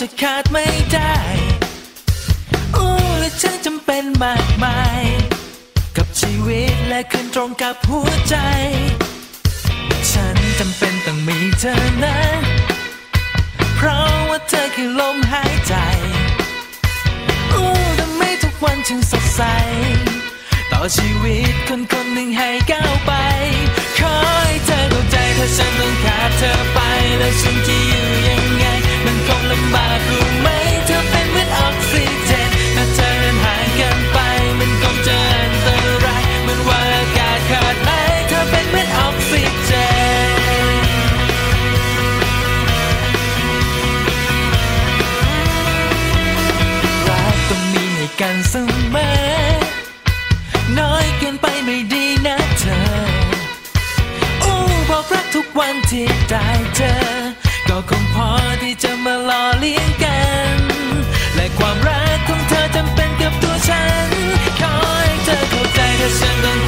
จะขาดไม่ได้โอ้และฉันจำเป็นมากมาย กับชีวิตและคืนตรงกับหัวใจ ฉันจำเป็นต้องมีเธอนะ เพราะว่าเธอคือลมหายใจโอ้ทำไมทุกวันฉันสดใส ต่อชีวิตคนคนหนึ่งให้ก้าวไป ขอให้เธอเข้าใจถ้าฉันต้องขาดเธอไปแล้วฉันจะอยู่ ไม่ดีนะเธอโอ้บอกรักทุกวันที่ได้เจอ ก็คงพอที่จะมาหล่อเลี้ยงกัน และความรักของเธอจำเป็นกับตัวฉัน ขอให้เธอเข้าใจถ้าฉันต้อง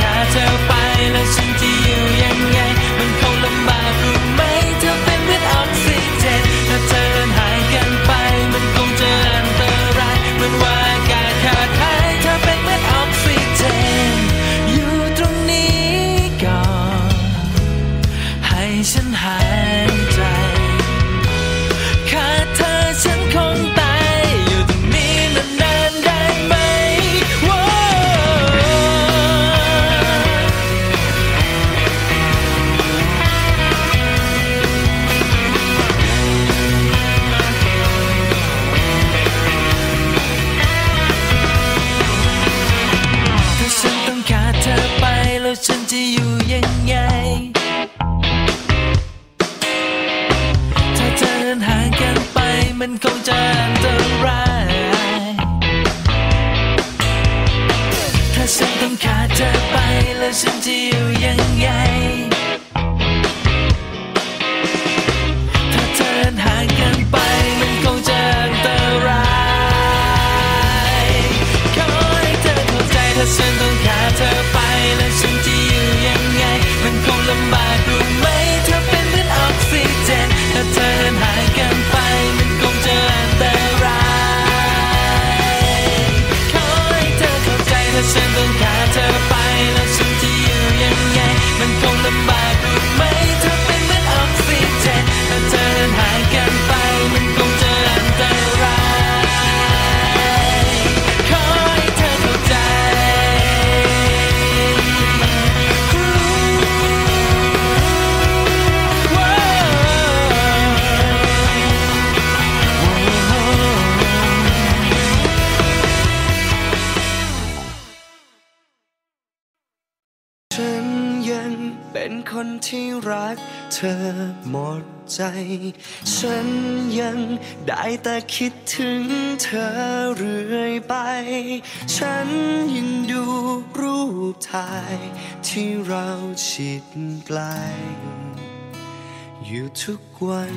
าเธอไปแล้วฉันจะอยู่ยังไง มันคงลำบากรู้ไหมเธอเป็น คนที่รักเธอหมดใจ ฉันยังได้แต่คิดถึงเธอเรื่อยไป ฉันยังดูรูปถ่ายที่เราชิดไกล อยู่ทุกวัน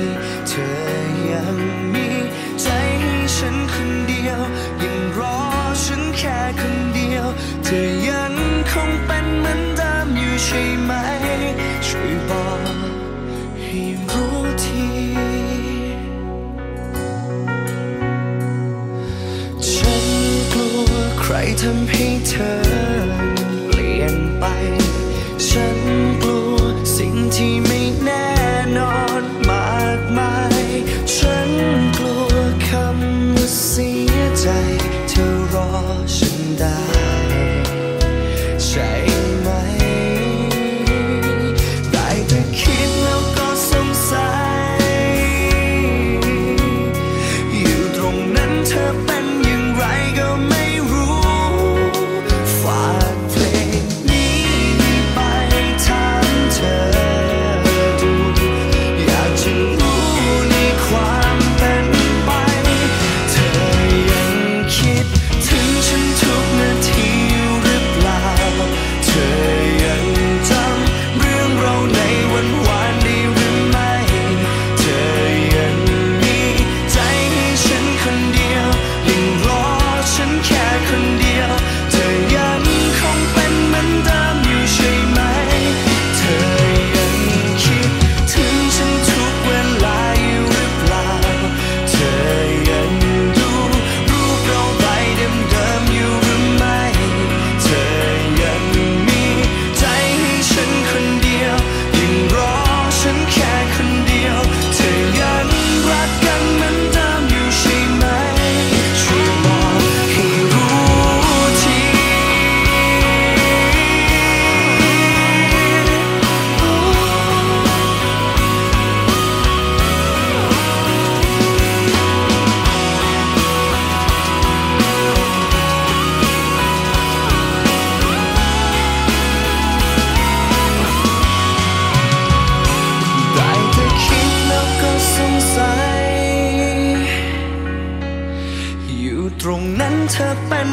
ดียวยังรอฉันแค่คนเดียวเธอยังคงเป็นเหมือนเดิมอยู่ใช่ไหม ช่วยบอกให้รู้ทีฉันกลัวใครทำให้เธอ เธอเป็น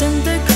ตั้ง